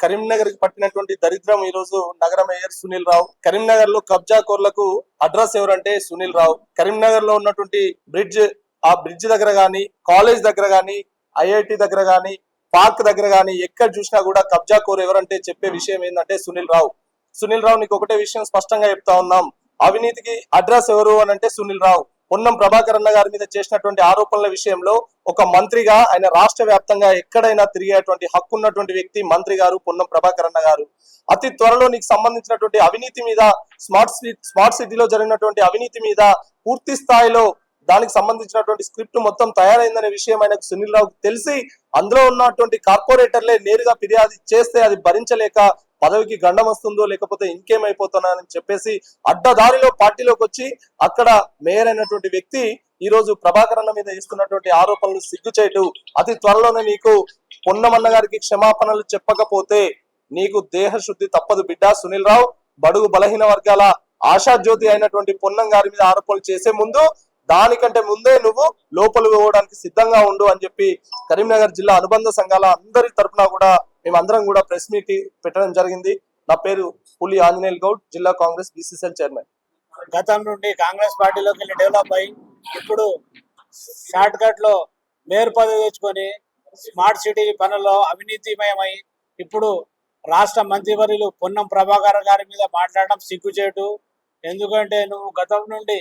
కరీంనగర్కి పట్టినటువంటి దరిద్రం ఈ రోజు నగర మేయర్ సునీల్ రావు. కరీంనగర్లో కబ్జా కోర్లకు అడ్రస్ ఎవరంటే సునీల్ రావు. కరీంనగర్లో ఉన్నటువంటి బ్రిడ్జ్ ఆ బ్రిడ్జ్ దగ్గర గాని కాలేజ్ దగ్గర గాని ఐఐటి దగ్గర గాని పార్క్ దగ్గర గాని ఎక్కడ చూసినా కూడా కబ్జా కోర్ ఎవరంటే చెప్పే విషయం ఏంటంటే సునీల్ రావు. సునీల్ రావు నీకు ఒకటే విషయం స్పష్టంగా చెప్తా ఉన్నాం. అవినీతికి అడ్రస్ ఎవరు అని అంటే సునీల్ రావు. పొన్నం ప్రభాకర్ అన్న గారి మీద చేసినటువంటి ఆరోపణల విషయంలో ఒక మంత్రిగా ఆయన రాష్ట్ర వ్యాప్తంగా ఎక్కడైనా తిరిగేటువంటి హక్కు ఉన్నటువంటి వ్యక్తి మంత్రి గారు పొన్నం ప్రభాకర్ అన్న గారు. అతి త్వరలో నీకు సంబంధించినటువంటి అవినీతి మీద స్మార్ట్ సిటీ స్మార్ట్ సిటీలో జరిగినటువంటి అవినీతి మీద పూర్తి స్థాయిలో దానికి సంబంధించినటువంటి స్క్రిప్ట్ మొత్తం తయారైందనే విషయం ఆయనకు సునీల్ రావుకి తెలిసి అందులో ఉన్నటువంటి కార్పొరేటర్లే నేరుగా ఫిర్యాదు చేస్తే అది భరించలేక పదవికి గండం వస్తుందో లేకపోతే ఇంకేమైపోతున్నా అని చెప్పేసి అడ్డదారిలో పార్టీలోకి వచ్చి అక్కడ మేయర్ అయినటువంటి వ్యక్తి ఈ రోజు ప్రభాకర్ అన్న మీద ఇస్తున్నటువంటి ఆరోపణలు సిగ్గుచేటు. అతి త్వరలోనే నీకు పొన్నమన్న గారికి క్షమాపణలు చెప్పకపోతే నీకు దేహ శుద్ధి తప్పదు బిడ్డ సునీల్ రావు. బడుగు బలహీన వర్గాల ఆశాజ్యోతి అయినటువంటి పొన్నం గారి మీద ఆరోపణలు చేసే ముందు దానికంటే ముందే నువ్వు లోపలు పోవడానికి సిద్ధంగా ఉండు అని చెప్పి కరీంనగర్ జిల్లా అనుబంధ సంఘాల అందరి తరపున కూడా మేమందరం కూడా ప్రెస్ మీట్ పెట్టడం జరిగింది. నా పేరు పులి ఆంజనేయులు గౌడ్ జిల్లా కాంగ్రెస్ బీసీసీఎల్ చైర్మన్. గతం నుండి కాంగ్రెస్ పార్టీలోకి వెళ్ళి డెవలప్ అయ్యి ఇప్పుడు షార్ట్ కట్లో మేయర్ పదవి తెచ్చుకొని స్మార్ట్ సిటీ పనుల్లో అవినీతిమయమై ఇప్పుడు రాష్ట్ర మంత్రివర్యులు పొన్నం ప్రభాకర్ గారి మీద మాట్లాడడం సిగ్గుచేటు. ఎందుకంటే నువ్వు గతం నుండి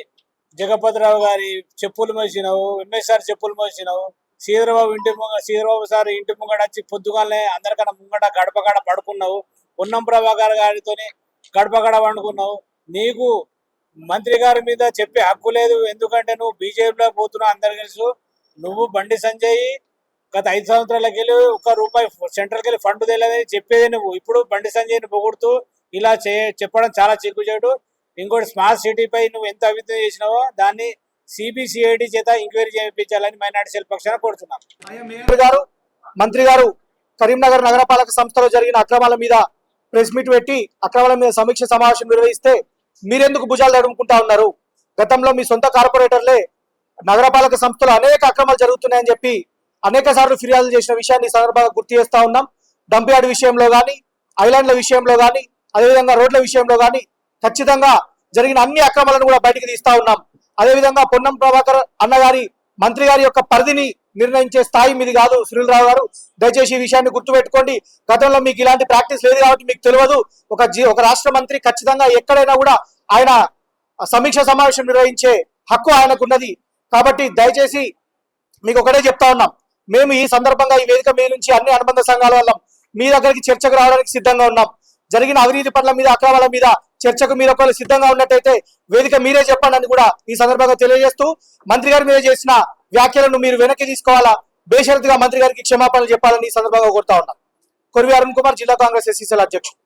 జగపతిరావు గారి చెప్పులు మోసినావు ఎంఎస్ఆర్ చెప్పులు మోసినావు శ్రీధరబాబు ఇంటి ముంగ శ్రీధరబాబు సార్ ఇంటి ముంగట వచ్చి పొద్దుగానే అందరికన్నా ముంగట గడపగడ పడుకున్నావు. పొన్నం ప్రభాకర్ గారితోని గడపగడ పండుకున్నావు. నీకు మంత్రి గారి మీద చెప్పే హక్కు లేదు. ఎందుకంటే నువ్వు బీజేపీలో పోతున్నావు అందరు తెలుసు. నువ్వు బండి సంజయ్ గత ఐదు సంవత్సరాలకి వెళ్ళి ఒక్క రూపాయి సెంట్రల్కి వెళ్ళి ఫండ్ తెలియదని చెప్పేది నువ్వు. ఇప్పుడు బండి సంజయ్ని పొగుడుతూ ఇలా చే చెప్పడం చాలా చిక్కుచేటు ఇంకోటి స్మార్ట్ సిటీపై నువ్వు ఎంత అభివృద్ధి చేసినావో దాన్ని సిబిసిఐడి చేత ఎంక్వైరీ చేయించాలని మైనార్టీ సెల్ పక్షాన కోరుతున్నాం. మేయర్ గారు? మంత్రి గారు కరీంనగర్ నగరపాలక సంస్థలో జరిగిన అక్రమాల మీద ప్రెస్ మీట్ పెట్టి అక్రమాల మీద సమీక్ష సమావేశం నిర్వహిస్తే మీరెందుకు భుజాలు తడుముకుంటా ఉన్నారు? గతంలో మీ సొంత కార్పొరేటర్లే నగరపాలక సంస్థలో అనేక అక్రమాలు జరుగుతున్నాయని చెప్పి అనేక సార్లు ఫిర్యాదులు చేసిన విషయాన్ని సందర్భంగా గుర్తు చేస్తా ఉన్నాం. డంపియార్డ్ విషయంలో కానీ ఐలాండ్ల విషయంలో కానీ అదేవిధంగా రోడ్ల విషయంలో కానీ ఖచ్చితంగా జరిగిన అన్ని అక్రమాలను కూడా బయటికి తీస్తా ఉన్నాం. అదేవిధంగా పొన్నం ప్రభాకర్ అన్నగారి మంత్రి గారి యొక్క పరిధిని నిర్ణయించే స్థాయి మీది కాదు సునీల్ రావు గారు. దయచేసి ఈ విషయాన్ని గుర్తుపెట్టుకోండి. గతంలో మీకు ఇలాంటి ప్రాక్టీస్ లేదు కాబట్టి మీకు తెలియదు. ఒక ఒక రాష్ట్ర మంత్రి ఖచ్చితంగా ఎక్కడైనా కూడా ఆయన సమీక్ష సమావేశం నిర్వహించే హక్కు ఆయనకున్నది. కాబట్టి దయచేసి మీకు ఒకటే చెప్తా ఉన్నాం. మేము ఈ సందర్భంగా ఈ వేదిక మీ నుంచి అన్ని అనుబంధ సంఘాల వల్ల మీ దగ్గరికి చర్చకు రావడానికి సిద్ధంగా ఉన్నాం. జరిగిన అవినీతి పనుల మీద అక్రమాల మీద చర్చకు మీరు ఒకవేళ సిద్ధంగా ఉన్నట్టయితే వేదిక మీరే చెప్పండి అని కూడా ఈ సందర్భంగా తెలియజేస్తూ మంత్రి గారి మీద చేసిన వ్యాఖ్యలను మీరు వెనక్కి తీసుకోవాలా? బేషరతుగా మంత్రి గారికి క్షమాపణలు చెప్పాలని ఈ సందర్భంగా కోరుతా ఉన్నాం. కొరివి అరుణ్ కుమార్ జిల్లా కాంగ్రెస్ ఎస్సీసీల అధ్యక్షుడు.